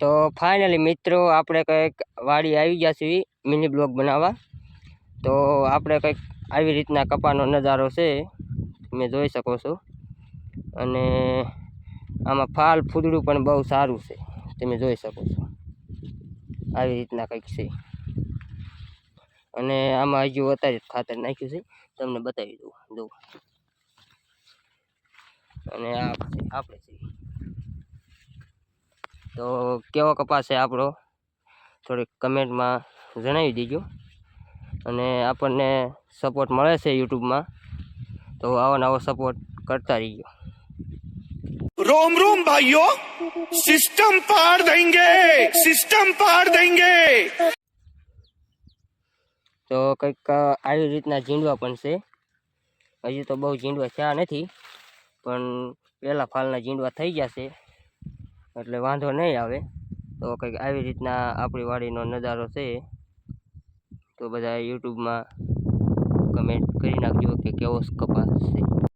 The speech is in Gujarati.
તો ફાઇનલી મિત્રો, આપણે કંઈક વાડી આવી ગયા છીએ મિની બ્લોગ બનાવવા. તો આપણે કંઈક આવી રીતના કપાનો નજારો છે, તમે જોઈ શકો છો. અને આમાં ફાલ ફૂદડું પણ બહુ સારું છે, તમે જોઈ શકો છો. આવી રીતના કંઈક છે. અને આમાં હજુ અત્યારે ખાતર નાખ્યું છે, તમને બતાવી દઉં. જો. અને આપણે છે. તો કેવો કપાસ છે આપણો? થોડીક કમેન્ટમાં જણાવી દીજો. અને આપણને સપોર્ટ મળે છે યુટ્યુબમાં તો આવો નવો સપોર્ટ કરતા રહીજો. રોમ રોમ ભાઈઓ સિસ્ટમ પાડ દેંગે સિસ્ટમ પાડ દેંગે તો કંઈક આવી રીતના ઝીંડવા પણ છે. હજી તો બહુ ઝીંડવા થયા નથી પણ પહેલાં ફાલના ઝીંડવા થઈ ગયા છે. એટલે વાંધો નહીં આવે. તો કંઈક આવી રીતના આપણી વાડીનો નજારો છે. તો બધા યુટ્યુબમાં કમેન્ટ કરી નાખજો કે કેવો કપાસ છે.